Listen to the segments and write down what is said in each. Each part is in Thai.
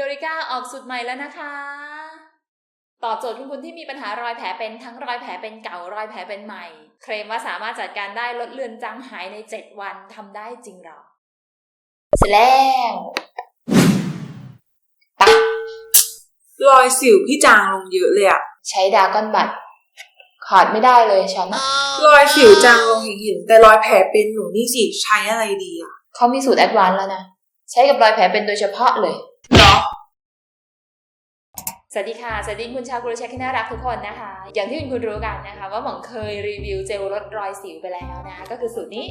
พียริก้าออกสูตรใหม่แล้วนะคะ ตอบโจทย์คุณคุณที่มีปัญหารอยแผลเป็นทั้งรอยแผลเป็นเก่ารอยแผลเป็นใหม่ เคลมว่าสามารถจัดการได้ลดเลือนจางหายใน 7 วันทำได้จริงหรอ เสร็จแล้วรอยสิวพี่จางลงเยอะเลยอะใช้ดาก้อนบัตขาดไม่ได้เลยฉัน รอยสิวจางลงเห็นๆแต่รอยแผลเป็นหนูนี่สิใช้อะไรดีอะเขามีสูตรแอดวานซ์แล้วนะ ใช้กับรอยแผลเป็นโดยเฉพาะเลยเนาะ สวัสดีค่ะ สวัสดีคุณชาวกรุเชคที่น่ารักทุกคนนะคะ อย่างที่คุณคุณรู้กันนะคะ ว่าหม่องเคยรีวิวเจลลดรอยสิวไปแล้วนะ ก็คือสูตรนี้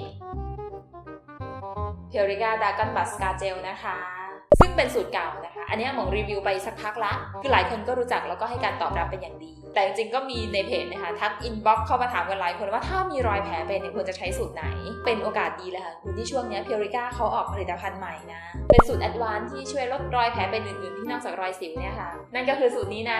เพียวริกาดากันบัสกาเจลนะคะ ซึ่งเป็นสูตรเก่านะคะ อันนี้หมองรีวิวไปสักพักละ คือหลายคนก็รู้จักแล้วก็ให้การตอบรับเป็นอย่างดี แต่จริงๆก็มีในเพจนะคะทักอินบ็อกซ์เข้ามาถามกันหลายคนว่าถ้ามีรอยแผลเป็นเนี่ยควรจะใช้สูตรไหน เป็นโอกาสดีเลยค่ะคุณที่ช่วงนี้เพิ u ริก้าเขาออกผลิตภัณฑ์ใหม่นะ เป็นสูตรแอดวานซ์ที่ช่วยลดรอยแผลเป็นอื่นๆที่นอกจากรอยสิวเนี่ยค่ะ นั่นก็คือสูตรนี้นะ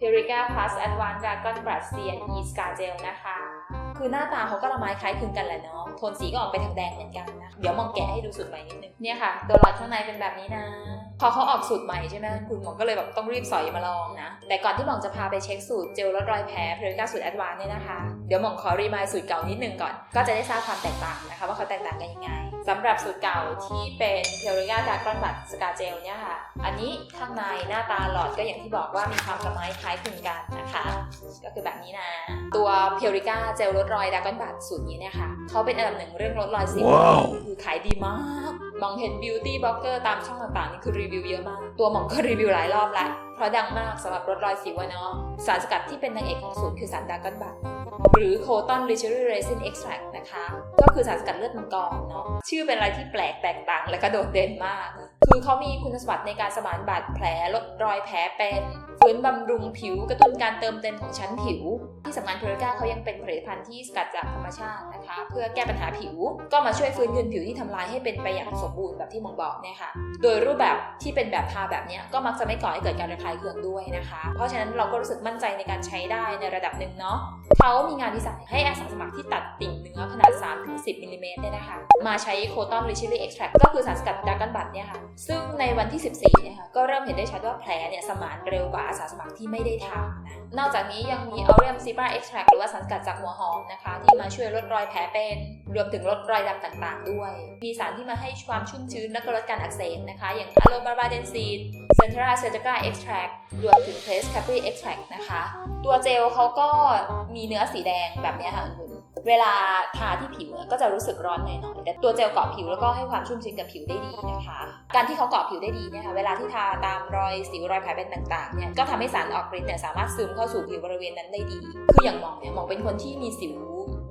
p u r i c a Plus Advanced Dragon Brush CNE Scar Gel นะคะ คือหน้าตาเขาก็ละไม้คล้ายคลึงกันแหละเนาะโทนสีก็ออกไปทางแดงเหมือนกันนะเดี๋ยวมองแกะให้ดูสูตรใหม่นิดนึงเนี่ยค่ะตัวหลอดข้างในเป็นแบบนี้นะพอเขาออกสูตรใหม่ใช่ไหมคุณหมองก็เลยแบบต้องรีบสอยมาลองนะ แต่ก่อนที่หมองจะพาไปเช็คสูตรเจลลดรอยแผลเพลก้าสูตรแอดวานเนี่ยนะคะ เดี๋ยวหมองขอรีมายสูตรเก่านิดนึงก่อน ก็จะได้ทราบความแตกต่างนะคะ ว่าเขาแตกต่างกันยังไง สำหรับสูตรเก่าที่เป็นเพียวริกาดากอนบัตสกาเจลเนี่ยค่ะ อันนี้ข้างในหน้าตาหลอดก็อย่างที่บอกว่ามีความละไม้คล้ายคลึงกันนะคะ ก็คือแบบนี้นะ ตัวเพียวริก้าเจลลดรอยดากอนบัตสูตรนี้เนี่ยค่ะเขาเป็นอันดับหนึ่งเรื่องลดรอยสิวว้าวคือขายดีมาก มองเห็นบิวตี้บล็อกเกอร์ตามช่องต่างๆนี่คือรีวิวเยอะมาก ตัวหมองก็รีวิวหลายรอบแล้วเพราะดังมากสำหรับลดรอยสิวอะเนาะสารสกัดที่เป็นนางเอกของสูตรคือสารดากอนบัต หรือโคตอนลิเชอรี่เรซินเอ็กซ์แทรนะคะ ก็คือสารสกัดเลือดมังกรเนาะชื่อเป็นอะไรที่แปลกแตกต่าง และก็โดดเด่นมาก คือเขามีคุณสมบัติในการสมานบาดแผลลดรอยแผลเป็นฟื้นบำรุงผิวกระตุ้นการเติมเต็มของชั้นผิว ที่สำคัญเพลกาเขายังเป็นผลิตภัณฑ์ที่สกัดจากธรรมชาตินะคะ เพื่อแก้ปัญหาผิว ก็มาช่วยฟื้นคืนผิวที่ทำลายให้เป็นไปอย่างสมบูรณ์แบบที่หมองบอกเนี่ยค่ะ โดยรูปแบบที่เป็นแบบทาแบบเนี้ยก็มักจะไม่ก่อให้เกิดการระคายเคืองด้วยนะคะ เพราะฉะนั้นเราก็รู้สึกมั่นใจในการใช้ได้ในระดับหนึ่งเนาะเขามีงานวิจัยให้อาสาสมัครที่ตัดติ่งเนื้อขนาด 3-10มิลลิเมตรเนี่ยนะคะ มาใช้โคตอนลิชิลี่เอ็กซ์แทรก็คือสารสกัดดากอนบัตเนี่ยค่ะ ซึ่งในวันที่ 14เนี่ยค่ะก็เริ่มเห็นได้ชัดว่าแผลเนี่ยสมานเร็วกว่าอาสาสมัครที่ไม่ได้ทานะนอกจากนี้ยังมีออเรียมซีปราเอ็กซ์แทรหรือว่าสารสกัดจากหัวหอมนะคะ ที่มาช่วยลดรอยแผลเป็น รวมถึงลดรอยดำต่างๆ ด้วย มีสารที่มาให้ความชุ่มชื้นและก็ลดการอักเสบนะคะ อย่างอะโลบาบาเดนซีดเซนทราเซตกาเอ็กซ์แทรรวมถึงเพลสแคปรีเอ็กซ์แทรนะคะ ตัวเจลเขาก็มีเนื้อสีแดงแบบนี้ค่ะคุณเวลาทาที่ผิวก็จะรู้สึกร้อนหน่อยๆแต่ตัวเจลเกาะผิวแล้วก็ให้ความชุ่มชื้นกับผิวได้ดีนะคะ การที่เขาเกาะผิวได้ดีเนี่ยค่ะเวลาที่ทาตามรอยสิวรอยแผลเป็นต่างๆเนี่ยก็ทำให้สารออกฤทธิ์เนี่ยสามารถซึมเข้าสู่ผิวบริเวณนั้นได้ดี คืออย่างหมองเนี่ยหมองเป็นคนที่มีสิว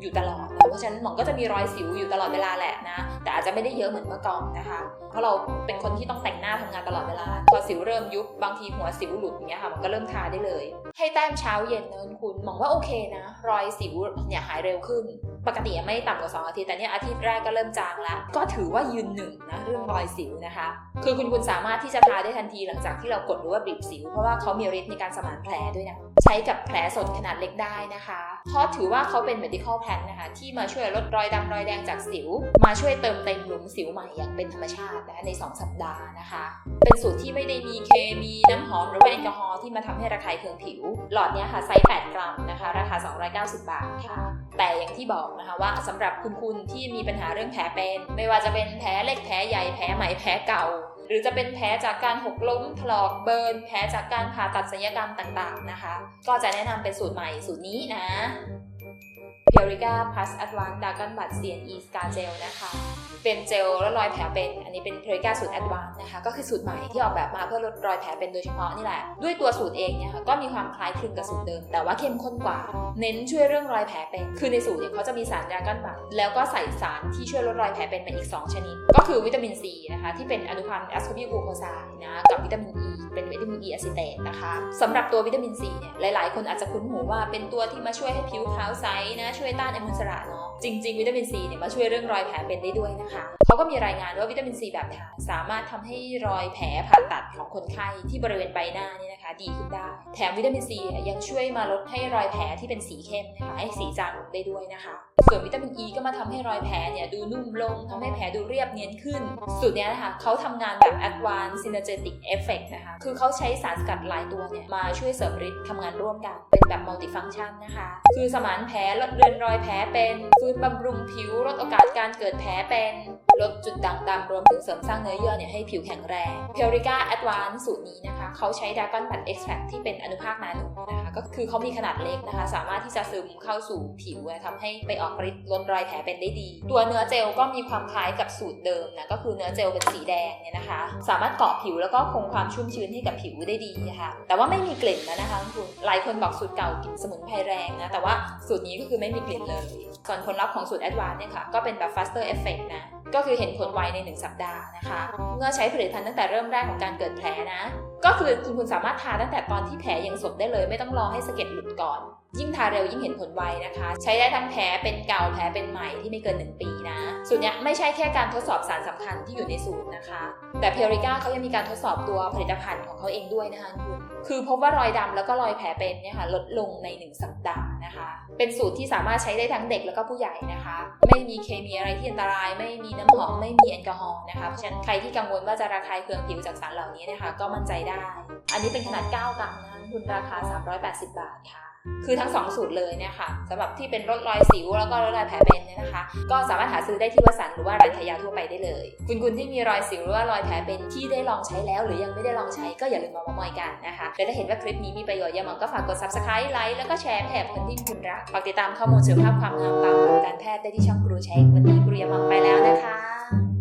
อยู่ตลอด เพราะฉะนั้นหมองก็จะมีรอยสิวอยู่ตลอดเวลาแหละนะ แต่อาจจะไม่ได้เยอะเหมือนเมื่อก่อนนะคะ เพราะเราเป็นคนที่ต้องแต่งหน้าทำงานตลอดเวลา พอสิวเริ่มยุบบางทีหัวสิวหลุดอย่างเงี้ยค่ะมันก็เริ่มทาได้เลย ให้แต้มเช้าเย็นเนินคุณหมองว่าโอเคนะ รอยสิวเนี่ยหายเร็วขึ้นปกติไม่ต่ำกว่า 2 อาทิตย์แต่เนี่ยอาทิตย์แรกก็เริ่มจางแล้ว ก็ถือว่ายืนหนึ่งนะเรื่องรอยสิวนะคะ คือคุณคุณสามารถที่จะทาได้ทันทีหลังจากที่เรากดหรือว่าบีบสิว เพราะว่าเขามีฤทธิ์ในการสมานแผลด้วยนะ ใช้กับแผลสดขนาดเล็กได้นะคะ เพราะถือว่าเขาเป็น medical plan นะคะ ที่มาช่วยลดรอยดำรอยแดงจากสิว มาช่วยเติมเต็มหลุมสิวใหม่อย่างเป็นธรรมชาตินะใน 2 สัปดาห์นะคะ เป็นสูตรที่ไม่ได้มีเคมีน้ำหอมหรือแอลกอฮอล์ที่มาทำให้ระคายเคืองผิว หลอดเนี้ยค่ะไซส์ 8 กรัมนะคะ ราคา 290 บาทค่ะ แต่อย่างที่บอกนะคะว่าสำหรับคุณคุณที่มีปัญหาเรื่องแผลเป็น ไม่ว่าจะเป็นแผลเล็กแผลใหญ่แผลใหม่แผลเก่า หรือจะเป็นแผลจากการหกล้มถลอกเบิร์นแผลจากการผ่าตัดศัลยกรรมต่างๆนะคะ ก็จะแนะนำเป็นสูตรใหม่สูตรนี้นะ p u r i c a Plus Advanced Dragon Bud CNE Scar Gel นะคะ เป็นเจลและรอยแผลเป็น อันนี้เป็น p u r i c a สูตร Advanced นะคะ ก็คือสูตรใหม่ที่ออกแบบมาเพื่อลดรอยแผลเป็นโดยเฉพาะนี่แหละ ด้วยตัวสูตรเองเนี่ยค่ะก็มีความคล้ายคลึงกับสูตรเดิม แต่ว่าเข้มข้นกว่า เน้นช่วยเรื่องรอยแผลเป็น คือในสูตรเนี่ยเขาจะมีสารดาก้อนบัตแล้วก็ใส่สารที่ช่วยลดรอยแผลเป็นมาอีก 2 ชนิด ก็คือวิตามินซีนะคะที่เป็นอนุพันธ์แอสคอบิลกลูโคไซด์นะกับวิตามินอีเป็นวิตามินอีอะซิเตตนะคะสำหรับตัววิตามินซีเนี่ยหลาย ๆ คนอาจจะคุ้นหูว่าเป็นตัวที่มาช่วยให้ผิวขาวใสนะช่วยต้านอนุมูลอิสระเนาะจริง ๆ วิตามินซีเนี่ยมาช่วยเรื่องรอยแผลเป็นได้ด้วยนะคะ เขาก็มีรายงานว่าวิตามินซีแบบทาสามารถทำให้รอยแผลผ่าตัดของคนไข้ที่บริเวณใบหน้านี่นะคะ ดีขึ้นได้ แถมวิตามินซียังช่วยมาลดให้รอยแผลที่เป็นสีเข้มนะคะให้สีจางลงได้ด้วยนะคะ ส่วนวิตามินอ e ีก็มาทำให้รอยแผลเนี่ยดูนุ่มลงทำให้แผลดูเรียบเนียนขึ้น สูตรนี้นะคะเขาทำงานแบบ Advanced Synergetic Effect นะคะ คือเขาใช้สารสกัดหลายตัวเนี่ยมาช่วยเสริมฤทธิ์ทำงานร่วมกัน เป็นแบบ multifunction นะคะ คือสมานแผลลดเลือนรอยแผลเป็นฟื้นบำรุงผิวลดโอกาสการเกิดแผลเป็นลดจุดด่างดำรวมถึงเสริมสร้างเนื้อเยื่อเนี่ยให้ผิวแข็งแรง p u r i c a Advanced สูตรนี้นะคะเขาใช้ด r a g o n b u d Extract ที่เป็นอนุภาคนาโนนะคะก็คือเขามีขนาดเล็กนะคะ สามารถที่จะซึมเข้าสู่ผิวทำให้ไปออกฤทธิ์ลดรอยแผลเป็นได้ดี ตัวเนื้อเจลก็มีความคล้ายกับสูตรเดิมนะก็คือเนื้อเจลเป็นสีแดงเนี่ยนะคะ สามารถเกาะผิวแล้วก็คงความชุ่มชื้นให้กับผิวได้ดีค่ะแต่ว่าไม่มีกลิ่นนะนะคะคุณหลายคนบอกสูตรเก่ากลิ่นสมุนไพรแรงนะแต่ว่าสูตรนี้ก็คือไม่มีกลิ่นเลยส่วนผลลัพธ์ของสูตร Advanced เนี่ยค่ะก็เป็นแบบ faster effect นะ ก็คือเห็นผลไวใน 1 สัปดาห์นะคะ เมื่อใช้ผลิตภัณฑ์ตั้งแต่เริ่มแรกของการเกิดแผลนะ ก็คือคุณคุณสามารถทาตั้งแต่ตอนที่แผลยังสดได้เลย ไม่ต้องรอให้สะเก็ดหลุดก่อน ยิ่งทาเร็วยิ่งเห็นผลไวนะคะ ใช้ได้ทั้งแผลเป็นเก่าแผลเป็นใหม่ที่ไม่เกิน 1 ปีนะสูตรเนี้ยไม่ใช่แค่การทดสอบสารสำคัญที่อยู่ในสูตรนะคะ แต่เพียริก้าเขายังมีการทดสอบตัวผลิตภัณฑ์ของเขาเองด้วยนะคะคุณคือพบว่ารอยดำแล้วก็รอยแผลเป็นเนี่ยค่ะลดลงใน 1 สัปดาห์ นะคะ เป็นสูตรที่สามารถใช้ได้ทั้งเด็กแล้วก็ผู้ใหญ่นะคะ ไม่มีเคมีอะไรที่อันตราย ไม่มีน้ำหอมไม่มีแอลกอฮอล์นะคะเพราะฉะนั้นใครที่กังวลว่าจะระคายเคืองผิวจากสารเหล่านี้นะคะ ก็มั่นใจได้ อันนี้เป็นขนาด 9 กรัมนะคะคุณราคา 380 บาทค่ะ คือทั้ง 2 สูตรเลยเนี่ยค่ะสำหรับที่เป็นลดรอยสิวแล้วก็ลดรอยแผลเป็นเนี่ยนะคะ ก็สามารถหาซื้อได้ที่วสันหรือว่าร้านขายยาทั่วไปได้เลย คุณคุณที่มีรอยสิวหรือว่ารอยแผลเป็นที่ได้ลองใช้แล้ว หรือยังไม่ได้ลองใช้ก็อย่าลืมมามอยกันนะคะและถ้าเห็นว่าคลิปนี้มีประโยชน์อย่าลืมก็ฝากกด subscribe ไลค์แล้วก็แชร์แผ่คนที่คุณรักฝากติดตามข้อมูลสุขภาพความงามตามหลักการแพทย์ได้ที่ช่องกรูเช็ควันนี้กรูยามองไปแล้วนะคะ